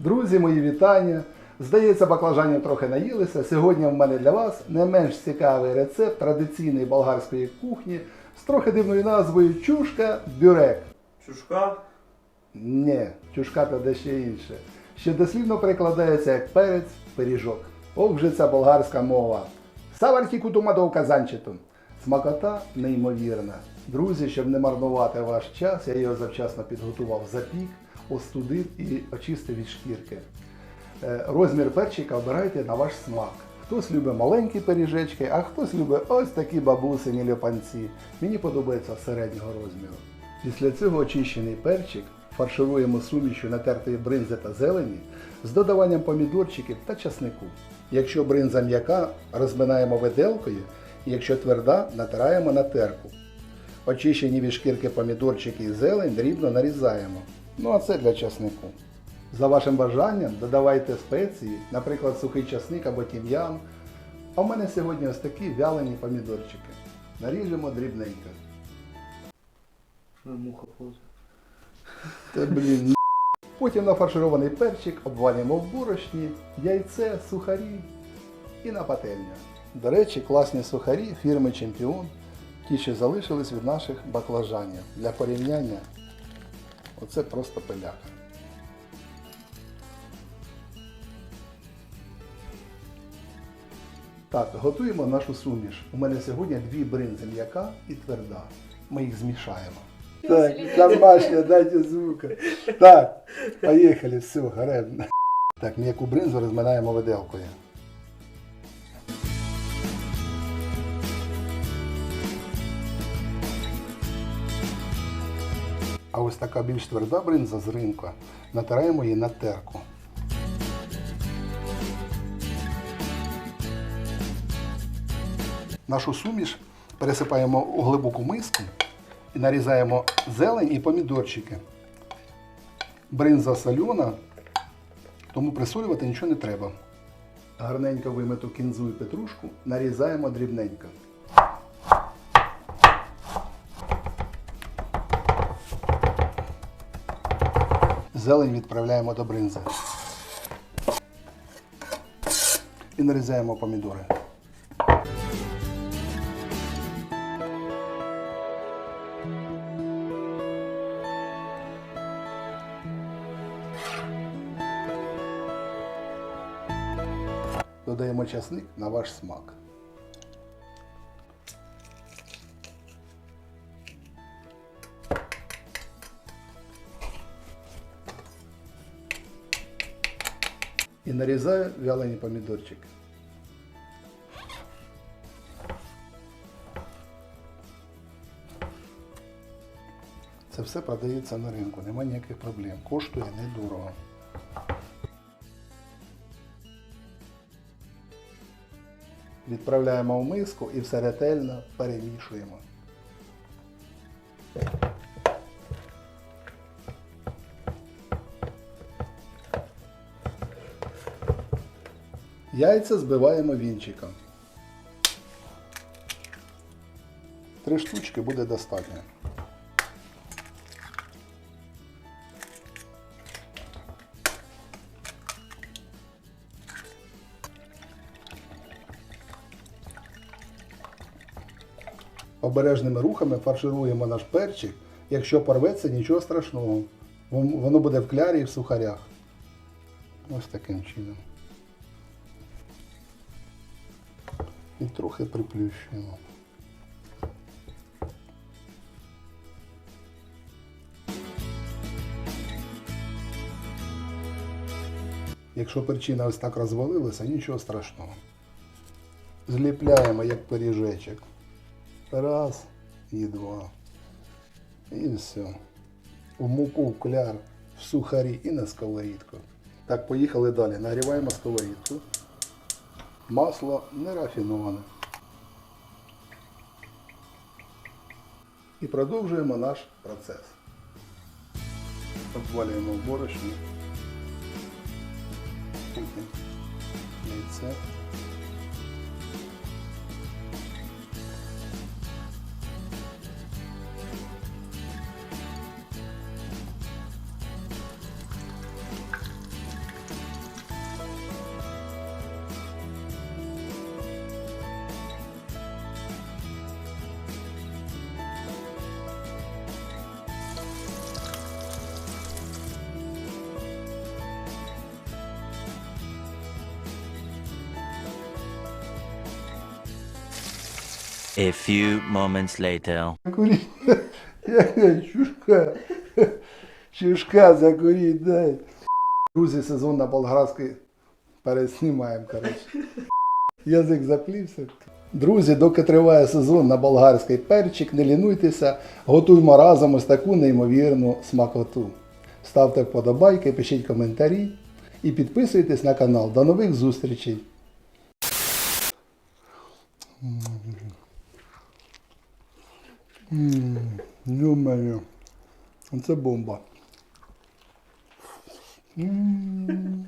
Друзі, мої вітання. Здається, баклажанів трохи наїлися. Сьогодні в мене для вас не менш цікавий рецепт традиційної болгарської кухні з трохи дивною назвою чушка бюрек. Чушка. Ні, чушка та дещо інше. Що дослівно перекладається як перець, пиріжок. Ох вже ця болгарська мова. Саварті кутумадов казанчиту. Смакота неймовірна. Друзі, щоб не марнувати ваш час, я його завчасно підготував запік, остудив і очистив від шкірки. Е, Розмір перчика обирайте на ваш смак. Хтось любить маленькі пиріжечки, а хтось любить ось такі бабусині ляпанці. Мені подобається середнього розміру. Після цього очищений перчик фаршируємо сумішю натертої бринзи та зелені з додаванням помідорчиків та часнику. Якщо бринза м'яка, розминаємо виделкою, якщо тверда, натираємо на терку. Очищені від шкірки помідорчики і зелень дрібно нарізаємо. Ну а це для часнику. За вашим бажанням додавайте спеції, наприклад, сухий часник або тім'ян. А в мене сьогодні ось такі вялені помідорчики. Наріжемо дрібненько. Муха повзає. Та блін. Потім нафарширований перчик обвалюємо в борошні, яйце, сухарі і на пательню. До речі, класні сухарі фірми Чемпіон, ті, що залишились від наших баклажанів. Для порівняння оце просто пиляка. Так, готуємо нашу суміш. У мене сьогодні дві бринзи м'яка і тверда. Ми їх змішаємо. Так, домашня, дайте звука. Так, поїхали, все, гарем. Так, м'яку бринзу розминаємо виделкою. Ось така більш тверда бринза з ринку. Натираємо її на терку. Нашу суміш пересипаємо у глибоку миску і нарізаємо зелень і помідорчики. Бринза солена, тому присолювати нічого не треба. Гарненько вимиту кінзу і петрушку нарізаємо дрібненько. Зелень відправляємо до бринзи. І нарізаємо помідори. Додаємо часник на ваш смак. І нарізаю вялені помідорчики. Це все продається на ринку, немає ніяких проблем. Коштує недорого. Відправляємо в миску і все ретельно перемішуємо. Яйця збиваємо вінчиком. Три штучки буде достатньо. Обережними рухами фаршируємо наш перчик. Якщо порветься, нічого страшного. Воно буде в клярі і в сухарях. Ось таким чином. І трохи приплющуємо. Якщо перчина ось так розвалилася, нічого страшного. Зліпляємо як пиріжечок. Раз і два. І все. В муку, в кляр, в сухарі і на сковорідку. Так, поїхали далі. Нагріваємо сковорідку. Масло нерафіноване. І продовжуємо наш процес. Обвалюємо. Потім яйце. A few moments later. Закуріть. Яка чушка. Чушка закуріть, дай. Друзі, сезон на болгарський переснімаємо, коротше. Язик заплівся. Друзі, доки триває сезон на болгарський перчик, не лінуйтеся, готуймо разом ось таку неймовірну смакоту. Ставте вподобайки, пишіть коментарі і підписуйтесь на канал. До нових зустрічей! Ё-моё, це бомба. М.